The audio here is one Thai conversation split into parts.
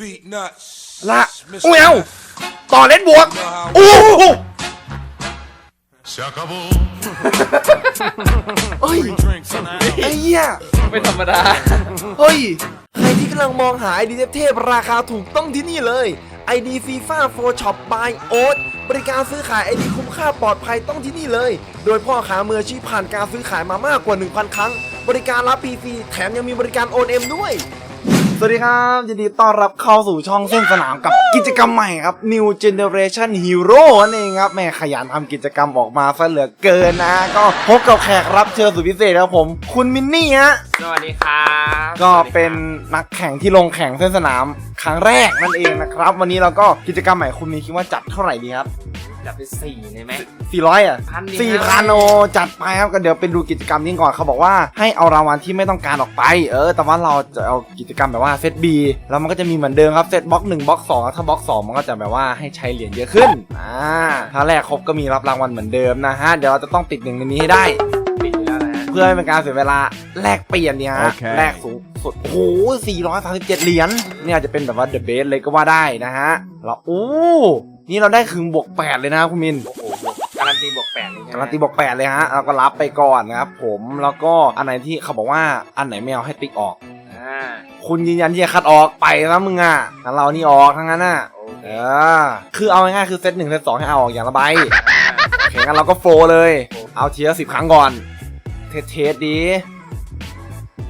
Beat nuts. ละ Mr. อุ้ยเอา Left. ต่อเล่นบวกโอ้โห Se acabó. เฮ้ย Free drinks in the house. ไอ้เหี้ยไม่ธรรมดา เฮ้ย ใครที่กำลังมองหาไอดีเทพๆราคาถูกต้องที่นี่เลย ID FIFA 4 Shop by Oat บริการซื้อขายไอดีคุ้มค่าปลอดภัยต้องที่นี่เลย โดยพ่อค้ามืออาชีพผ่านการซื้อขายมามากกว่า 1,000 ครั้ง บริการรับ PC แถมยังมีบริการโอนเอ็มด้วย สวัสดีครับ ยินดีต้อนรับเข้าสู่ช่องเส้นสนามกับกิจกรรมใหม่ครับ New Generation Hero นั่นเองครับแม่ขยันทำกิจกรรมออกมาซะเหลือเกินนะ ก็พบกับแขกรับเชิญสุดพิเศษครับผม คุณมินนี่ฮะสวัสดีครับก็เป็นนักแข่งที่ลงแข่งเส้นสนามครั้งแรกนั่นเองนะครับ วันนี้เราก็กิจกรรมใหม่คุณมีคิดว่าจัดเท่าไหร่ดีครับ จับไปสี่เลยไหม 400อะพันดีสี่นะพันโอจัดไปครับก็เดี๋ยวไปดูกิจกรรมนี้ก่อนเขาบอกว่าให้เอารางวัลที่ไม่ต้องการออกไป เออ แต่ว่าเราจะเอากิจกรรมแบบว่าเซต B แล้วมันก็จะมีเหมือนเดิมครับเซตบล็อกหนึ่งบล็อกสองถ้าบล็อกสองมันก็จะแบบว่าให้ใช้เหรียญเยอะขึ้นอ่าถ้าแรกครบก็มีรับรางวัลเหมือนเดิมนะฮะเดี๋ยวเราจะต้องติดหนึ่งในนี้ให้ได้ ปิดอยู่แล้วนะฮะเพื่อให้เป็นการเสียเวลาแลกเปลี่ยนเนี่ยฮะโอเค แลกสูงสุดโอ้โห437 เหรียญเนี่ยอาจจะเป็นแบบว่าเดอะเบสเลยก็ว่าได้นะฮะแล้วโอ้ นี่เราได้คึงบวก8เลยนะคุณมิน โอ้โหบวกการันตีบวกแปดเลยใช่ไหมการันตีบวก8เลยฮะเราก็รับไปก่อนนะครับผมแล้วก็อันไหนที่เขาบอกว่าอันไหนไม่เอาให้ติ๊กออก อ่าคุณยืนยันที่จะคัดออกไปนะมึงอะงั้นเรานี่ออกทั้งนั้นอะโอเคเออคือเอาง่ายๆคือเซตหนึ่งเซตสองให้เอาออกอย่างละใบโอเคงั้นเราก็โฟลว์เลย เอาทีละสิบครั้งก่อน เทสเทสดี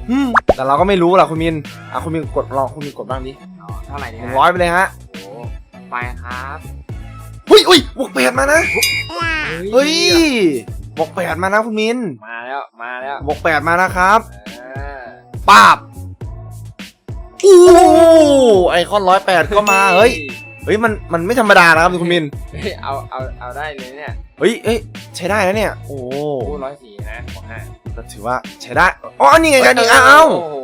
อืมแต่เราก็ไม่รู้ล่ะคุณมินอะคุณมินกดลองคุณมินกดบ้างดิเอาเท่าไหร่หเนี่ยนึ่งร้อยไปเลยฮะ โอ้โหไปครับหุ้ย อุ้ยบวกแปดมานะ เฮ้ยบวกแปดมานะคุณมิน มาแล้ว มาแล้วบวกแปดมานะครับอ่าปาบอู้ไอคอนร้อยแปดก็มา เฮ้ย เฮ้ย มัน มันไม่ธรรมดานะครับคุณมิน เฮ้ยเอา เอา เอาได้เลยเนี่ยเฮ้ยเอ้ย ใช้ได้นะเนี่ย โอ้คู่ร้อยสี่นะบอกให้ก็ถือว่าใช้ได้ อ๋อ นี่ไงกันนี่อ้าวโอ้โห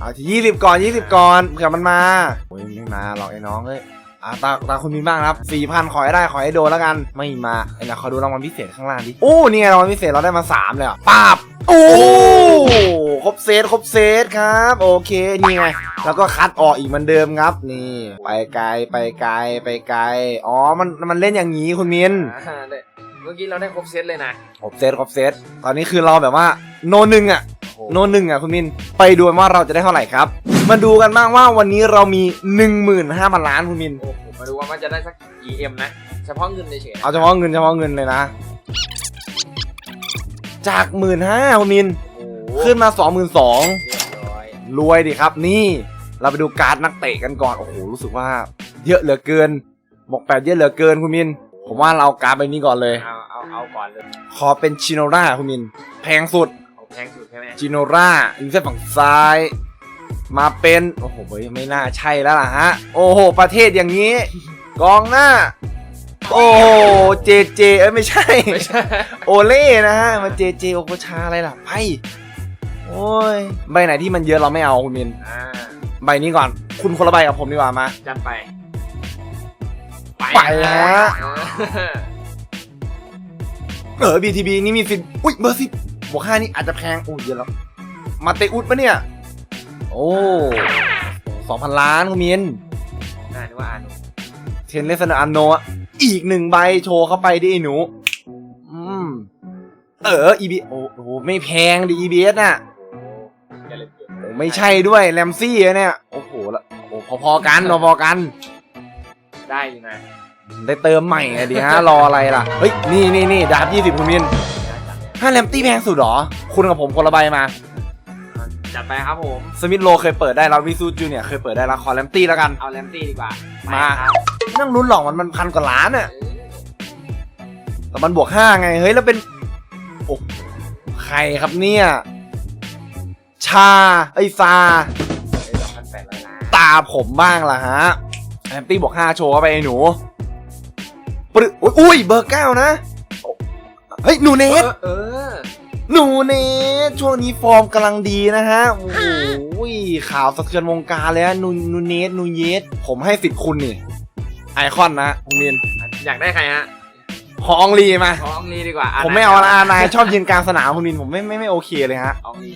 เอาที่ยี่สิบก่อนยี่สิบก่อนเผื่อมันมาโอ้ยไม่มาหรอกไอ้น้องเอ้ย อ่าตาตาคุณมินบ้างครับสี่พันขอให้ได้ขอให้โดนแล้วกันไม่มาไอ้นะขอดูรางวัลพิเศษข้างล่างดิโอ้นี่ไงรางวัลพิเศษเราได้มาสามเลยอะป้าบโอ้ครบเซตครบเซตครับโอเคนี่ไงแล้วก็คัดออกอีกเหมือนเดิมครับ นี่ ไปไกลไปไกลไปไกลอ๋อมันมันเล่นอย่างนี้คุณมินอ่าได้เมื่อกี้เราได้ครบเซตเลยนะครบเซตครบเซตตอนนี้คือเราแบบว่าโนหนึ่งอะโอ้โหโนหนึ่งอะคุณมินไปดูกันว่าเราจะได้เท่าไหร่ครับ มาดูกันบ้างว่าวันนี้เรามี 1 5 0 0 0ล้านคุณมิน โอ้โหมาดูว่ามันจะได้สักกี่เอ็มนะ เฉพาะเงินเฉยๆนะเอาเฉพาะเงินเฉพาะเงินเลยนะ จากหมื่นห้าคุณมิน โอ้โหขึ้นมา 2 2 0 0 0เรียบร้อยรวยดิครับนี่เราไปดูการ์ดนักเตะกันก่อน โอ้โหรู้สึกว่า เยอะเหลือเกินบอกแปดเยอะเหลือเกินคุณมิน ผมว่าเราเอาการ์ดใบนี้ก่อนเลย เอาเอาเอาก่อนเลยขอเป็นชิโนราคุณมิน แพงสุด เอาแพงสุดใช่ไหมจิโนราอยู่เส้นฝั่งซ้าย มาเป็น โอ้โหเฮ้ยไม่น่าใช่แล้วล่ะฮะ โอ้โห ประเทศอย่างนี้ กองหน้า โอ้โหเจเจเอ้ยไม่ใช่ ไม่ใช่ โอเล่นะฮะมาเจเจโอโคชาอะไรล่ะไปโอ้ยใบไหนที่มันเยอะเราไม่เอาคุณมิน อ่าใบนี้ก่อน คุณคนละใบกับผมดีกว่ามา จัดไป ไปฮะเออเออ BTB นี่มีสิทธิ์อุ้ยเบอร์สิบบวกห้านี่อาจจะแพงโอ้ยเยอะแล้ว มาเตอุดปะเนี่ย โอ้สองพันล้านคุณมินน่านึกว่าอ่านเทนเลสนาอันโนอะอีกหนึ่งใบโชว์เข้าไปดิไอ้หนู อืม เออ EB โอ้โห ไม่แพงดิ EBS น่ะโอ้โหอย่าลืมเก็บโอ้ไม่ใช่ด้วยแรมซี่อะเนี่ย โอ้โหละโอ้พอๆกันพอๆกัน ได้อยู่นะ ได้เติมใหม่อะดิฮะ รออะไรล่ะ เฮ้ย นี่นี่นี่ดาบยี่สิบคุณมินได้จัดเลยห้าแรมตี้แพงสุดเหรอ คุณกับผมคนละใบมา จัดไปครับผม สมิธโลเคยเปิดได้แล้ววิซูจูเนี่ยเคยเปิดได้แล้วขอแรมตี้แล้วกัน เอาแรมตี้ดีกว่า มาไปครับไม่ต้องลุ้นหรอกมันมันพันกว่าล้านอะเออแต่มันบวกห้าไง เฮ้ย แล้วเป็นโอ้ใครครับเนี่ย ชา ไอซาเอ้ยสองพันแปดร้อยล้านตาผมบ้างล่ะฮะแอมตี้บอกห้าโชว์เข้าไปไอ้หนูปรึอุ๊ยอุ้ยเบอร์เก้านะ เฮ้ยหนูเนเอส อเออ หนูเนสช่วงนี้ฟอร์มกำลังดีนะฮะโอ้โหข่าวสะเทือนวงการเลยฮะนูนูเนสนูเยสผมให้สิทธิ์คุณนี่ ไอคอนนะคุณมินอยากได้ใครฮะขออองลีมา ขออองลีดีกว่าะผมไม่เอาละอานายชอบยืนกลางสนามคุณมินผมไม่ไม่ไม่โอเคเลยฮะอองลี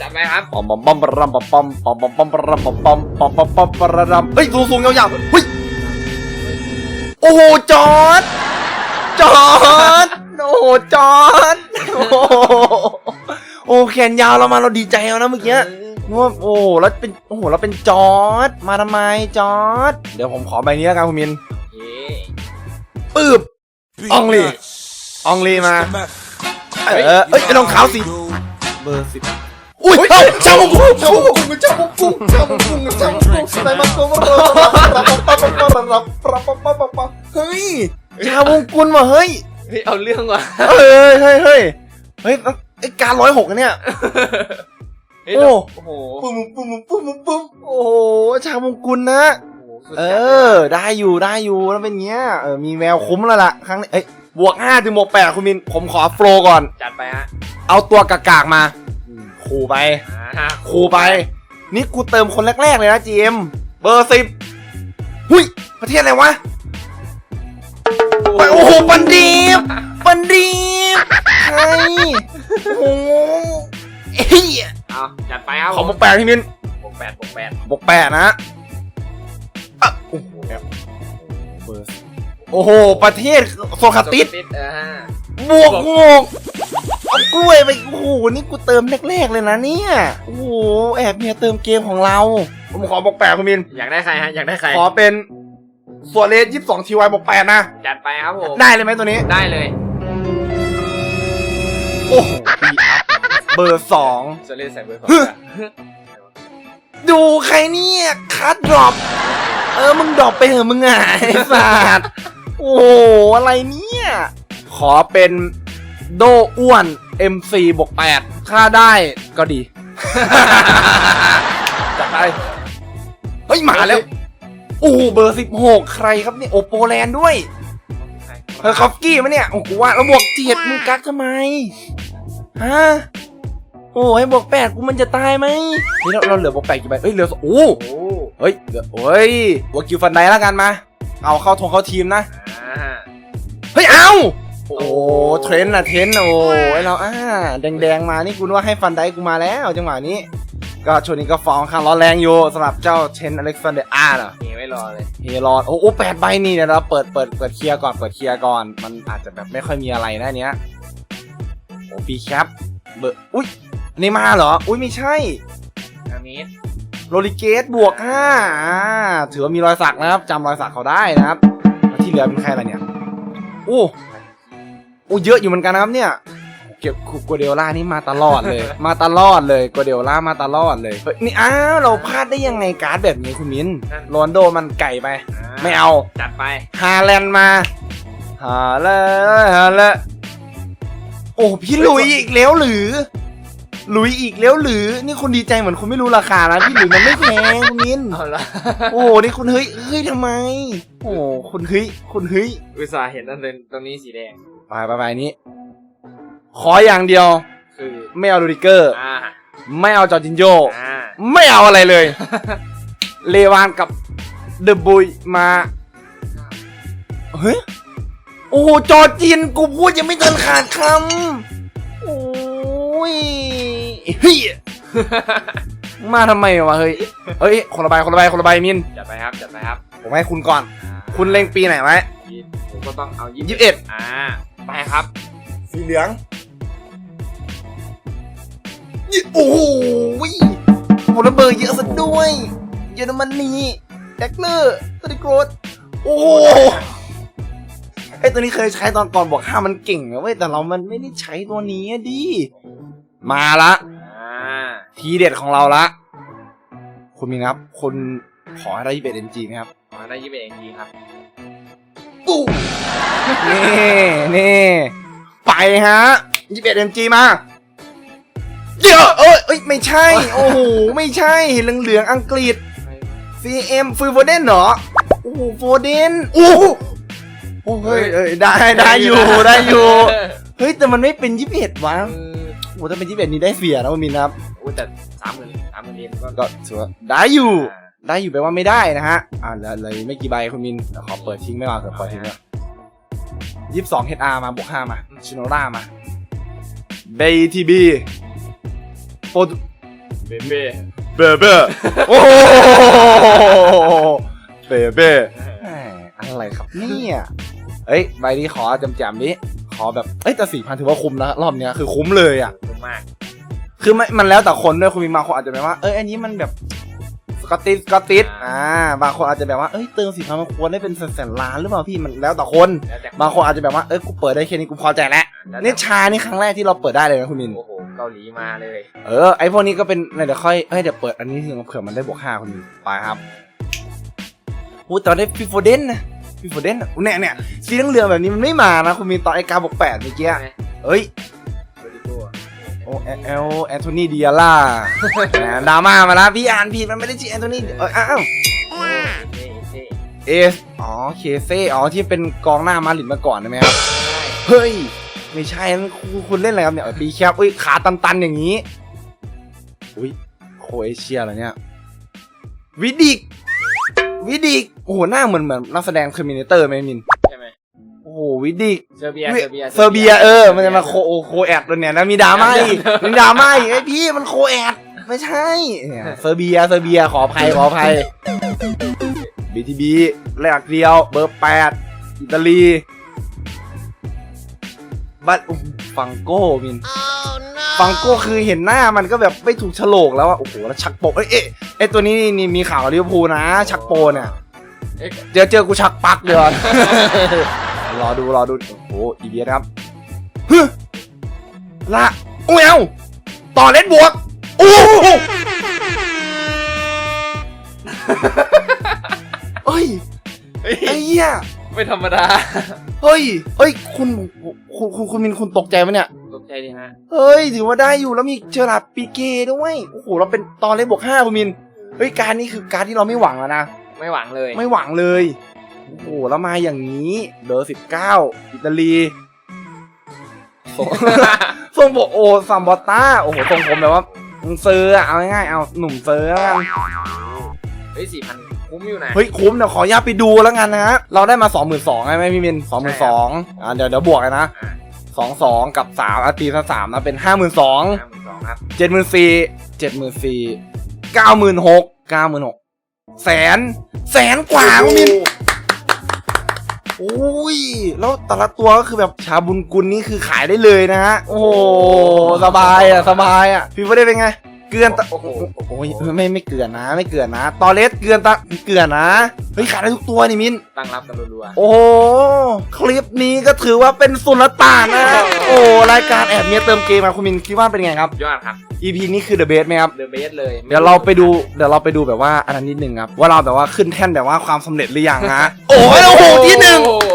จัดไปครับปอมปอมปอมปอมปอมปอมปอมปอมปอมปอมปอมปอมปอมปอมปอมปอมเฮ้ยสูงสูงยาวๆเฮ้ยโอ้โหจอดจอดโอ้โหจอด โอ้โหโอ้แขนยาวเรามาเราดีใจแล้วนะเมื่อกี้ว่าโอ้แล้วเป็นโอ้โหแล้วเป็นจอดมาทำไมจอดเดี๋ยวผมขอใบนี้แล้วกันคุณมินปึ๊บอองลีอองลีมาเออเอ้ยไอ้รองเท้าสีเบอร์สิบอุ้ยเอ้าชาบุกุชาบุกุชาบุกุชาบุกุชาบุกุใส่มาโกงเฮ้ยชาบุกุลว่ะเฮ้ยเฮ้ยเอาเรื่องว่ะเฮ้ยเฮ้ยเฮ้ย เฮ้ยไอ้การร้อยหกเนี่ย เฮ้ยโอ้โอ้โหปุ้มปุ้มปุ้มปุ้มโอ้โหชาบุกุลนะโอ้โหสุดเอจัดลยอ ได้อยู่ได้อยู่แล้วเป็นเงี้ยเออมีแววคุ้มแล้วล่ะครั้งนี้เอ้ยบวกห้าถึงบวกแปดคุณมิน ผมขอโฟลก่อน จัดไปฮะเอาตัวกากๆมาขู่ไปอ่าขู่ไป นี่กูเติมคนแรก ๆ เลยนะจีเอ็มเบอร์สิบหุยประเทศอะไรวะไปโอ้โหปันดีบปันดีบ ใครโอ้โหเฮ้ยเอาจัดไปครับขอบวกแปดพี่มินบวกแปดบวกแปดบวกแปดนะอะโอ้โหเบอร์สิบโอ้โห ประเทศโซคาติส ติดเออฮะบวกงกเอากล้วยไปโอ้โหนี่กูเติมแรกๆเลยนะเนี่ยโอ้โหแอบเมียเติมเกมของเรา ผมขอบอกแปดคุณมิน อยากได้ใครฮะอยากได้ใครขอเป็นส่วนเลสยี่สิบสองทีวายบอกแปดนะ จัดไปครับผมได้เลยไหมตัวนี้ ได้เลย โอ้โหปีอัพเบอร์สองจะเล่นใส่เบอร์สองฮึอะดูใครเนี่ยคัดดรอปเออมึงดรอปไปเถอะมึงอะไอ้สัตว์โอ้โหอะไรเนี่ย ขอเป็นโดอ้วน MC บวกแปดค่าได้ก็ดี จัดไปเฮ้ยมาแล้ว โอ้โหเบอร์สิบหกใครครับเนี่ยโอโปแลนด์ด้วย เฮอร์คอฟกี้มะเนี่ยโอ้โหว่าแล้วบวกเจ็ดมึงกักทำไมฮะโอ้ให้บวกแปดกูมันจะตายไหมเฮ้ยเราเราเหลือบวกแปดกี่ใบเอ้ยเหลือสโอ้โอ้เฮ้ยเหลือโอ้ยบวกกิวฟันไดแล้วกันมา เอาเข้าทงเข้าทีมนะอ่าเฮ้ยเอาโอ้เทรนด์นะเทรนด์น่ะโอ้ยเราอ่าแดงๆมานี่กูนึกว่าให้ฟันไดกูมาแล้วจังหวะนี้ ก็ช่วงนี้ก็ฟองข้างร้อนแรงอยู่สำหรับเจ้าเทนอเล็กซานเดอร์อาร์เนาะเฮ้ยไม่รอเลยเฮรอนโอ้โอ้แปดใบนี่เดี๋ยวเราเปิดเปิดเปิดเคลียร์ก่อนเปิดเคลียร์ก่อนมันอาจจะแบบไม่ค่อยมีอะไรนะอันเนี้ยโอ้ปีแคปเบอร์อุ้ยอันนี่มาเหรอ อุ้ยไม่ใช่อามิสโรลิเกตบวกห้าอ่าถือว่ามีรอยสักนะครับจำรอยสักเขาได้นะครับแล้วที่เหลือเป็นใครล่ะเนี่ยโอ้โอ้เยอะอยู่เหมือนกันนะครับเนี่ย เก็บคูกัวเดลล่านี่มาตลอดเลย มาตลอดเลยกัวเดลล่ามาตลอดเลยเฮ้ยนี่อ้าวเราพลาดได้ยังไงการ์ดแบบนี้คุณมิ้นโรนลโดมันไก่ไป ไม่เอาจัดไป ฮาแลนด์มาฮาแลนด์ฮาแลนด์โอ้พี่หลุยอีกแล้วหรือหลุยอีกแล้วหรือนี่คุณดีใจเหมือนคุณไม่รู้ราคานะพี่หลุยมันไม่แพงคุณมินเอาละโอ้นี่คุณเฮ้ยเฮ้ยทำไม โอ้คุณเฮ้ยคุณเฮ้ยอุตส่าห์เห็นอันเป็นตรงนี้สีแดงไปไปไปนี้ ขออย่างเดียว คือไม่เอาลูดิเกอร์ อ่าไม่เอาจอร์จินโย อ่าไม่เอาอะไรเลย เลวานกับเดอะบุยมา เฮ้ย โอ้โหจอจีนกูพูดยังไม่ทันขาดคำ โอ้ยเฮ้ย มาทำไมวะเฮ้ย เฮ้ย คนละใบคนละใบคนละใบมิน จัดไปครับจัดไปครับผมให้คุณก่อน อ่าคุณเล็งปีไหนไว้ผมก็ต้องเอายี่ยี่สิบเอ็ดอ่าไปครับ สีเหลืองยี่ โอ้โหผลเบอร์เยอะซะด้วย เยอรมนีแดกเลอร์ตริโกรดโอ้โหไอตัวนี้เคยใช้ตอนก่อนบอกห้ามันเก่งนะเว้ยแต่เรามันไม่ได้ใช้ตัวนี้อะดิ มาละอ่าทีเด็ดของเราละ คุณมีครับคุณขอให้ได้ยี่สิบเอ็ดเอ็นจีไหมครับขอได้ยี่สิบเอ็ดเองดีครับปุ๊บนี่นี่ไปฮะยี่สิบเอ็ดเอ็มจีมา เดี๋ยวเอ้ยเอ้ยไม่ใช่ โอ้โห ไม่ใช่เหลืองเหลืองๆอังกฤษ CM ฟืนโฟเดนเหรอ โอ้โหโฟเดนโอ้โหโอ้เฮ้ยเอ้ยได้ได้อยู่ได้อยู่ เฮ้ยแต่มันไม่เป็นยี่สิบเอ็ดวะเออโอ้ถ้าเป็นยี่สิบเอ็ดนี่ได้เสียนะมันมินนะครับโอ้แต่สามหมื่นสามหมื่นเยนก็ก็ถือว่าได้อยู่ ได้อยู่แปลว่าไม่ได้นะฮะ อ่าเหลยเลยไม่กี่ใบคุณมินเดี๋ยวขอเปิดทิ้งไม่ก่อนเถอะเปิดทิ้งเลยยี่สิบสองเฮดอาร์มาบวกห้ามาชิโนรามาเบทีบี โปรเบเบ้เบเบ้โอ้โหเบเบ้แหมอะไรครับเนี่ยเอ้ยใบนี้ขอจำจำๆนี้ขอแบบเอ้ยแต่สี่พันถือว่าคุ้มนะรอบเนี้ยคือคุ้มเลยอะคุ้มมากคือไม่มันแล้วแต่คนด้วยคุณมีบางคนอาจจะแบบว่าเอ้ยอันนี้มันแบบสกอตติสสกอตติสอ่าบางคนอาจจะแบบว่าเอ้ยเติมสี่พันมันควรได้เป็นแสนๆล้านหรือเปล่าพี่มันแล้วแต่คน แล้วแต่บางคนอาจจะแบบว่าเอ้ยกูเปิดได้แค่นี้กูพอใจแล้วแล้วแต่นี่ชานี่ครั้งแรกที่เราเปิดได้เลยนะคุณมิน โอ้โห เกาหลีมาเลย เออไอพวกนี้ก็เป็นเดี๋ยวค่อยเอ้ยเดี๋ยวเปิดอันนี้ถึงเผื่อมันได้บวกห้าคุณมินไปครับอู้ตอนได้ฟิโฟเดนนะฟิโฟเดนน่ะเนี่ยเนี่ยสีเหลืองๆแบบนี้มันไม่มานะคุณมินตอนไอกาบวกแปดเมื่อกี้ใช่ไหมเอ้ยโรดิโก้อะโอเอลแอนโทนีดิอาล่าแหมดราม่ามาแล้วพี่อ่านผิดมันไม่ได้ชื่อแอนโทนีเอออ้าวเท่เท่เอสอ๋อเคเซ่อ๋อที่เป็นกองหน้ามาดริดมาก่อนใช่ไหมครับใช่เฮ้ย ไม่ใช่นั่นคุณคุณเล่นอะไรครับเนี่ยเออปีแคปอุ้ยขาตันๆอย่างนี้ อุ้ยโครเอเชียเหรอเนี่ย วิดิก วิดิก โอ้โหหน้าเหมือนเหมือนนักแสดงเทอร์มินเตอร์ไหมมิน ใช่ไหมโอ้โหวิดิก เซอร์เบียเว้ยเซอร์เบีย เซอร์เบียเออ มันจะมาโคโอโคแอดด้วยเนี่ยนะมีดราม่าอีกมีดราม่าอีกไอ้พี่มันโคแอดไม่ใช่เนี่ยเซอร์เบีย เซอร์เบีย ขออภัยขออภัยบีทีบีแรกเดียว เบอร์แปดอิตาลี บัตฟังโก้มินฟังโก้คือเห็นหน้ามันก็แบบไม่ถูกโฉลกแล้วอะโอ้โหแล้วชักโปะเอ้ยเอ๊ะไอ้ตัวนี้นี่นี่มีข่าวกับลิเวอร์พูลนะ ชักโปเนี่ยเอ๊ะ เจอเจอกูชักปักเดี๋ยวรอดูรอดูโอ้โหอีเดียครับฮึละโอ้ยเอาต่อเล่นบวกโอ้โหเฮ้ยเฮ้ยไอ้เหี้ย ไม่ธรรมดาเฮ้ยเฮ้ย คุณคุณคุณคุณมินคุณตกใจไหมเนี่ย ตกใจดิฮะ เฮ้ย ถือว่าได้อยู่แล้วมีเจอร์ราร์ดปีเก้ด้วย โอ้โห เราเป็นตอนเล่นบวกห้าคุณมิน เฮ้ย การนี้คือการที่เราไม่หวังแล้วนะ ไม่หวังเลย ไม่หวังเลย โอ้โห แล้วมาอย่างนี้ เบอร์สิบเก้าอิตาลีทรงบอกโอซัมบอตต้า โอ้โห ทรงผมแบบว่ามึงเซอร์อะเอาง่ายๆ เอาหนุ่มเซอร์แล้วกัน เฮ้ยสี่พัน คุ้มอยู่นะเฮ้ยคุ้มเดี๋ยวขออนุญาตไปดูแล้วกันนะฮะเราได้มาสองหมื่นสองใช่ไหมพี่มินสองหมื่นสองอ่าเดี๋ยวเดี๋ยวบวกกันนะอ่าสองสองกับสามอาตีซะสามนะเป็นห้าหมื่นสองห้าหมื่นสองครับเจ็ดหมื่นสี่เจ็ดหมื่นสี่เก้าหมื่นหกเก้าหมื่นหกแสนแสนกว่าพี่มินโอ้ย แล้วแต่ละตัวก็คือแบบชาบุญกุลนี่คือขายได้เลยนะฮะ โอ้โห สบายอะ สบายอะ พี่ไม่ได้เป็นไง เกลือนตะโอ้โหโอ้ยไม่ไม่เกลือนนะ ไม่เกลือนนะ ตอเลสเกลือนตะเกลือนนะเฮ้ยขายได้ทุกตัวนี่มินตั้งรับกันรัวโอ้โหคลิปนี้ก็ถือว่าเป็นสุลต่านนะโอ้รายการแอบเมียเติมเกมมาคุณมินคิดว่าเป็นไงครับๆยอดครับ EP นี้คือ The Best ไหมครับเดอะเบสเลยเดี๋ยวเราไปดูเดี๋ยวเราไปดูแบบว่าอันนั้นนิดนึงครับว่าเราแบบว่าขึ้นแท่นแบบว่าความสำเร็จหรือยังฮะโอ้ยโอ้โหที่หนึ่งโอ้โ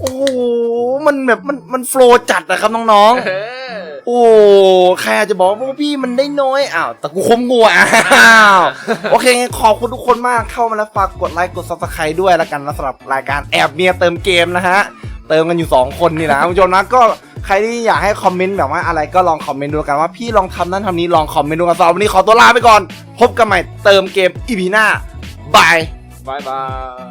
โอ้โหมันแบบมันมันโฟล์จัดนะครับน้องเออๆ โอ้ใครอาจจะบอกว่าพี่มันได้น้อย อ้าว แต่กูคมงัวอ้าว โอเคงั้นขอบคุณทุกคนมากเข้ามาแล้วฝากกดไลค์กด subscribe ด้วยล้วกันนะสำหรับรายการแอบเมียเติมเกมนะฮะ เติมกันอยู่ 2 คนนี่นะคุณผู้ชมนะก็ใครที่อยากให้คอมเมนต์แบบว่าอะไรก็ลองคอมเมนต์ดูกันว่าพี่ลองทำนั้นทำนี้ลองคอมเมนต์ดูกันสำหรับวันนี้ขอตัวลาไปก่อน พบกันใหม่เติมเกมอีพีหน้าบาย บายบาย